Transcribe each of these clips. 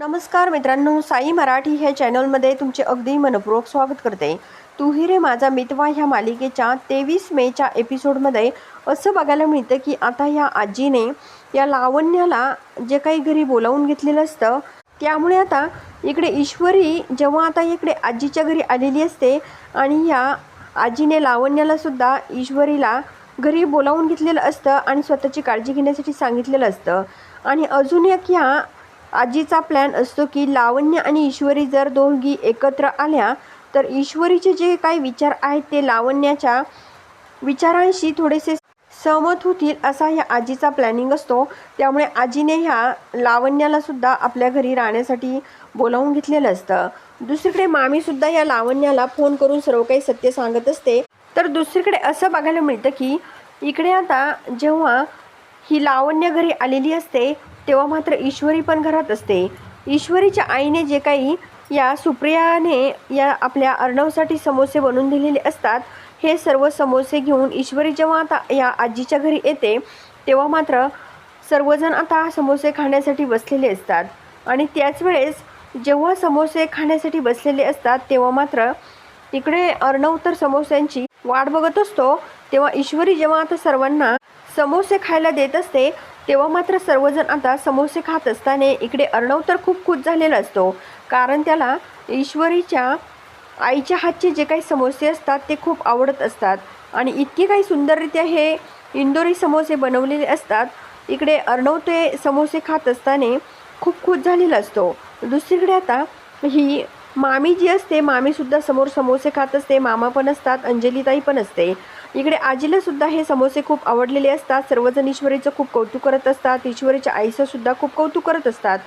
नमस्कार मित्रांनो साई मराठी ह्या चॅनलमध्ये तुमचे अगदी मनपूर्वक स्वागत करते. तू रे माझा मितवा ह्या मालिकेच्या तेवीस मेच्या एपिसोडमध्ये असं बघायला मिळतं की आता ह्या आजीने या लावण्याला जे काही घरी बोलावून घेतलेलं असतं त्यामुळे आता इकडे ईश्वरी जेव्हा आता इकडे आजीच्या घरी आलेली असते आणि ह्या आजीने लावण्याला सुद्धा ईश्वरीला घरी बोलावून घेतलेलं असतं आणि स्वतःची काळजी घेण्यासाठी सांगितलेलं असतं. आणि अजून एक ह्या आजीचा प्लॅन असतो की लावण्य आणि ईश्वरी जर दोघी एकत्र आल्या तर ईश्वरीचे जे काही विचार आहेत ते लावण्याच्या विचारांशी थोडेसे सहमत होतील असा ह्या आजीचा प्लॅनिंग असतो. त्यामुळे आजीने ह्या लावण्याला सुद्धा आपल्या घरी राहण्यासाठी बोलावून घेतलेलं असतं. दुसरीकडे मामीसुद्धा या लावण्याला फोन करून सर्व काही सत्य सांगत असते. तर दुसरीकडे असं बघायला मिळतं की इकडे आता जेव्हा ही लावण्य घरी आलेली असते तेव्हा मात्र ईश्वरी पण घरात असते. ईश्वरीच्या आईने जे काही या सुप्रियाने या आपल्या अर्णवसाठी समोसे बनवून दिलेले असतात हे सर्व समोसे घेऊन ईश्वरी जेव्हा आता या आजीच्या घरी येते तेव्हा मात्र सर्वजण आता समोसे खाण्यासाठी बसलेले असतात. आणि त्याच वेळेस जेव्हा समोसे खाण्यासाठी बसलेले असतात तेव्हा मात्र इकडे अर्णव तर समोस्यांची वाट बघत असतो. तेव्हा ईश्वरी जेव्हा आता सर्वांना समोसे खायला देत असते तेव्हा मात्र सर्वजण आता समोसे खात असताना इकडे अर्णव तर खूप खुश झालेला असतो. कारण त्याला ईश्वरीच्या आईच्या हातचे जे काही समोसे असतात ते खूप आवडत असतात. आणि इतके काही सुंदररित्या हे इंदोरी समोसे बनवलेले असतात. इकडे अर्णव ते समोसे खात असताना खूप खुश झालेला असतो. दुसरीकडे आता ही मामी जी असते मामीसुद्धा समोर समोसे खात असते मामा पण असतात अंजलीताई पण असते. इकडे आजीला सुद्धा हे समोसे खूप आवडलेले असतात. सर्वजण ईश्वरीचं खूप कौतुक करत असतात. ईश्वरीच्या आईचं सुद्धा खूप कौतुक करत असतात.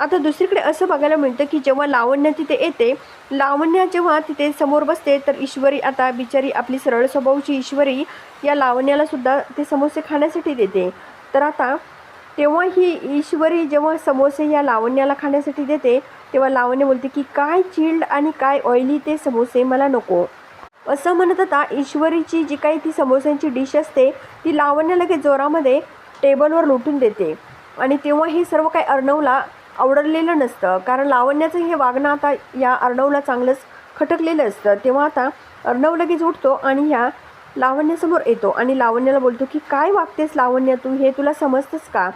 आता दुसरीकडे असं बघायला मिळतं की जेव्हा लावण्य तिथे येते लावण्य जेव्हा तिथे समोर बसते तर ईश्वरी आता बिचारी आपली सरळ स्वभावची ईश्वरी या लावण्याला सुद्धा ते समोसे खाण्यासाठी देते. तर आता तेव्हा ही ईश्वरी जेव्हा समोसे या लावण्याला खाण्यासाठी देते तेव्हा लावण्य बोलते की काय चिल्ड आणि काय ऑइली ते समोसे मला नको. असं म्हणत आता ईश्वरीची जी काही ती समोस्यांची डिश असते ती लावण्य लगेच जोरामध्ये टेबलवर लुटून देते. आणि तेव्हा हे सर्व काही अर्णवला आवडलेलं नसतं. कारण लावण्याचं हे वागणं आता या अर्णवला चांगलंच खटकलेलं असतं. तेव्हा आता अर्णव लगेच उठतो आणि ह्या लावण्यासमोर येतो. आणि लावण्याला बोलतो की काय वागतेस लावण्य तू? हे तुला समजतंस का?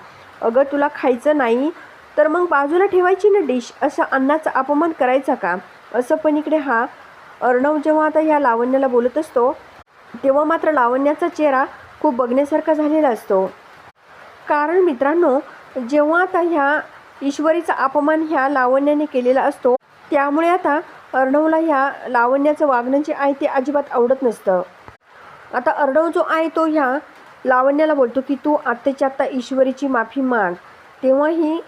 अगं तुला खायचं नाही तर मग बाजूला ठेवायची ना डिश असं अन्नाचा अपमान करायचा का? असं पण इकडे हा अर्णव जेव्हा आता ह्या लावण्याला बोलत असतो तेव्हा मात्र लावण्याचा चेहरा खूप बघण्यासारखा झालेला असतो. कारण मित्रांनो जेव्हा आता ह्या ईश्वरीचा अपमान ह्या लावण्याने केलेला असतो त्यामुळे आता अर्णवला ह्या लावण्याचं वागणं जे आहे ते अजिबात आवडत नसतं. आता अर्णव जो आहे तो ह्या लावण्याला बोलतो की तू आत्ताच्या आत्ता ईश्वरीची माफी माग. तेव्हा ही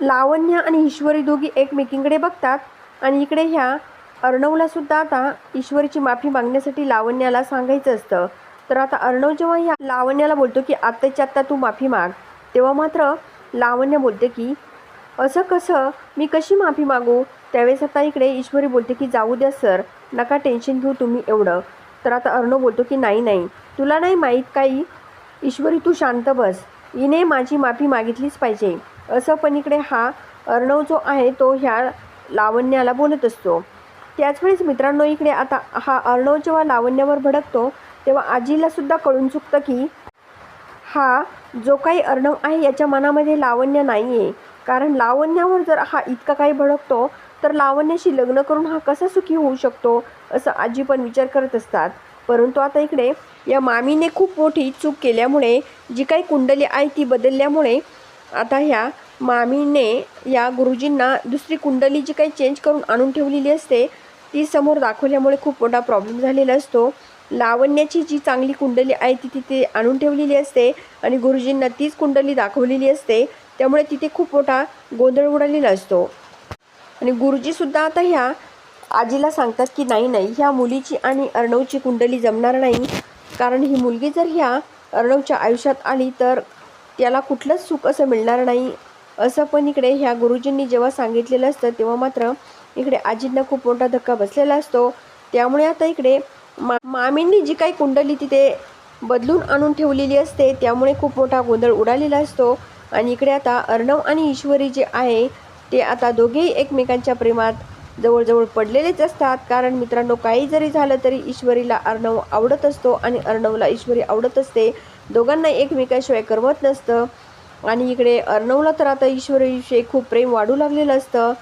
लावण्य आणि ईश्वरी दोघी एकमेकींकडे बघतात आणि इकडे ह्या अर्णवला सुद्धा आता ईश्वरीची माफी मागण्यासाठी लावण्याला सांगायचं असतं. तर आता अर्णव जेव्हा ह्या लावण्याला बोलतो की आत्ताच्या आत्ता तू माफी माग. तेव्हा मात्र लावण्य बोलते की असं कसं? मी कशी माफी मागू? त्यावेळेस आता इकडे ईश्वरी बोलते की जाऊ द्या सर. नका टेन्शन घेऊ तुम्ही एवढं. तर आता अर्णव बोलतो की नाही नाही. तुला नाही माहीत काही? ईश्वरी तू शांत बस. हिने माझी माफी मागितलीच पाहिजे. असं पण इकडे हा अर्णव जो आहे तो ह्या लावण्याला बोलत असतो. त्याचवेळेस मित्रांनो इकडे आता हा अर्णव जेव्हा लावण्यावर भडकतो तेव्हा आजीला सुद्धा कळून चुकतं की हा जो काही अर्णव आहे याच्या मनामध्ये लावण्य नाही आहे कारण लावण्यावर जर हा इतका काही भडकतो तर लावण्याशी लग्न करून हा कसा सुखी होऊ शकतो असं आजी पण विचार करत असतात. परंतु आता इकडे या मामीने खूप मोठी चूक केल्यामुळे जी काही कुंडली आहे ती बदलल्यामुळे आता ह्या मामीने या गुरुजींना दुसरी कुंडली जी काही चेंज करून आणून ठेवलेली असते ती समोर दाखवल्यामुळे खूप मोठा प्रॉब्लेम झालेला असतो. लावण्याची जी चांगली कुंडली आहे ती तिथे आणून ठेवलेली असते आणि गुरुजींना तीच कुंडली दाखवलेली असते. त्यामुळे तिथे खूप मोठा गोंधळ उडालेला असतो. आणि गुरुजीसुद्धा आता ह्या आजीला सांगतात की नाही नाही ह्या मुलीची आणि अर्णवची कुंडली जमणार नाही. कारण ही मुलगी जर ह्या अर्णवच्या आयुष्यात आली तर त्याला कुठलंच सुख असं मिळणार नाही. असं पण इकडे ह्या गुरुजींनी जेव्हा सांगितलेलं असतं तेव्हा मात्र इकडे आजींना खूप मोठा धक्का बसलेला असतो. त्यामुळे आता इकडे मा मामींनी जी काही कुंडली तिथे बदलून आणून ठेवलेली असते त्यामुळे खूप मोठा गोंधळ उडालेला असतो. आणि इकडे आता अर्णव आणि ईश्वरी जे आहे ते आता दोघेही एकमेकांच्या प्रेमात जवळजवळ पडलेलेच असतात. कारण मित्रांनो काही जरी झालं तरी ईश्वरीला अर्णव आवडत असतो आणि अर्णवला ईश्वरी आवडत असते. दोघांना एकमेकाशिवाय करमत नसतं. आणि इकडे अर्णवला तर आता ईश्वरीविषयी खूप प्रेम वाढू लागलेलं असतं.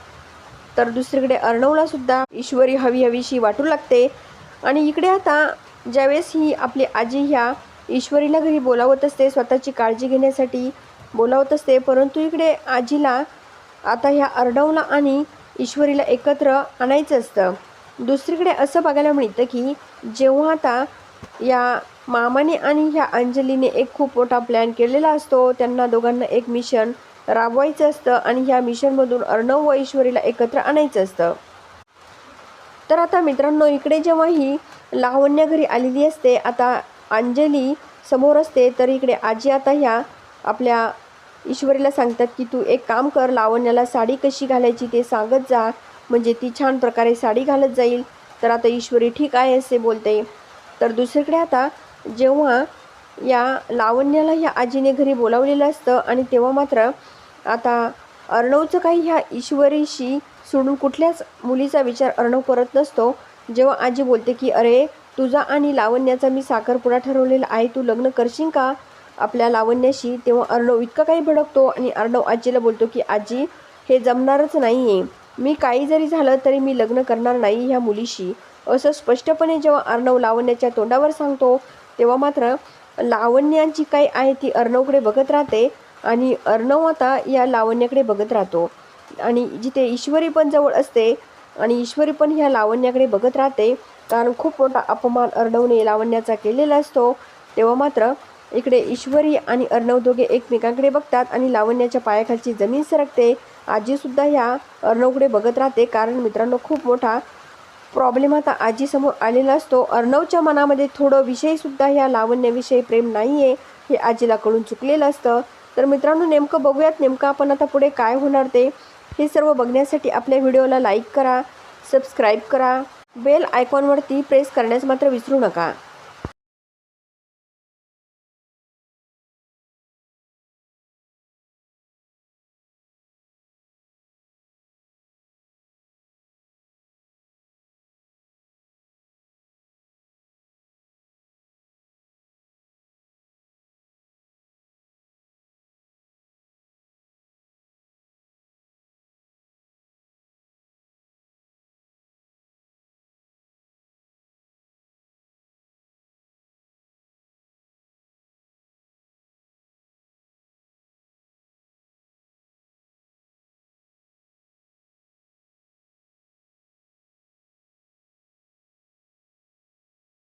तर दुसरीकडे अर्णवला सुद्धा ईश्वरी हवी हवीशी वाटू लागते. आणि इकडे आता ज्यावेळेस ही आपली आजी ह्या ईश्वरीला घरी बोलावत असते स्वतःची काळजी घेण्यासाठी बोलावत असते परंतु इकडे आजीला आता ह्या अर्णवला आणि ईश्वरीला एकत्र आणायचं असतं. दुसरीकडे असं बघायला मिळतं की जेव्हा आता या मामाने आणि ह्या अंजलीने एक खूप मोठा प्लॅन केलेला असतो त्यांना दोघांना एक मिशन राबवायचं असतं आणि ह्या मिशनमधून अर्णव व ईश्वरीला एकत्र आणायचं असतं. तर आता मित्रांनो इकडे जेव्हा ही लावण्य घरी आलेली असते आता अंजली समोर असते तर इकडे आजी आता ह्या आपल्या ईश्वरीला सांगतात की तू एक काम कर लावण्याला साडी कशी घालायची ते सांगत जा. म्हणजे ती छान प्रकारे साडी घालत जाईल. तर आता ईश्वरी ठीक आहे असे बोलते. तर दुसरीकडे आता जेव्हा या लावण्याला ह्या आजीने घरी बोलावलेलं असतं आणि तेव्हा मात्र आता अर्णवचं काही ह्या ईश्वरीशी सोडून कुठल्याच मुलीचा विचार अर्णव करत नसतो. जेव्हा आजी बोलते की अरे तुझा आणि लावण्याचा मी साखरपुडा ठरवलेला आहे. तू लग्न करशील का आपल्या लावण्याशी? तेव्हा अर्णव इतका काही भडकतो आणि अर्णव आजीला बोलतो की आजी हे जमणारच नाही आहे मी काही जरी झालं तरी मी लग्न करणार नाही ह्या मुलीशी. असं स्पष्टपणे जेव्हा अर्णव लावण्याच्या तोंडावर सांगतो तेव्हा मात्र लावण्याची काही आहे ती अर्णवकडे बघत राहते आणि अर्णव आता या लावण्याकडे बघत राहतो. आणि जिथे ईश्वरी पण जवळ असते आणि ईश्वरी पण ह्या लावण्याकडे बघत राहते कारण खूप मोठा अपमान अर्णवने लावण्याचा केलेला असतो. तेव्हा मात्र इकडे ईश्वरी आणि अर्णव दोघे एकमेकांकडे बघतात आणि लावण्याच्या पायाखालची जमीन सरकते. आजीसुद्धा ह्या अर्णवकडे बघत राहते कारण मित्रांनो खूप मोठा प्रॉब्लेम आता आजीसमोर आलेला असतो. अर्णवच्या मनामध्ये थोडं विषयसुद्धा ह्या लावण्याविषयी प्रेम नाही आहे हे आजीला कळून चुकलेलं असतं. तर मित्रांनो नेमकं बघूयात नेमकं आपण आता पुढे काय होणार ते. हे सर्व बघण्यासाठी आपल्या व्हिडिओला लाईक करा सबस्क्राईब करा बेल आयकॉनवरती प्रेस करण्यास मात्र विसरू नका.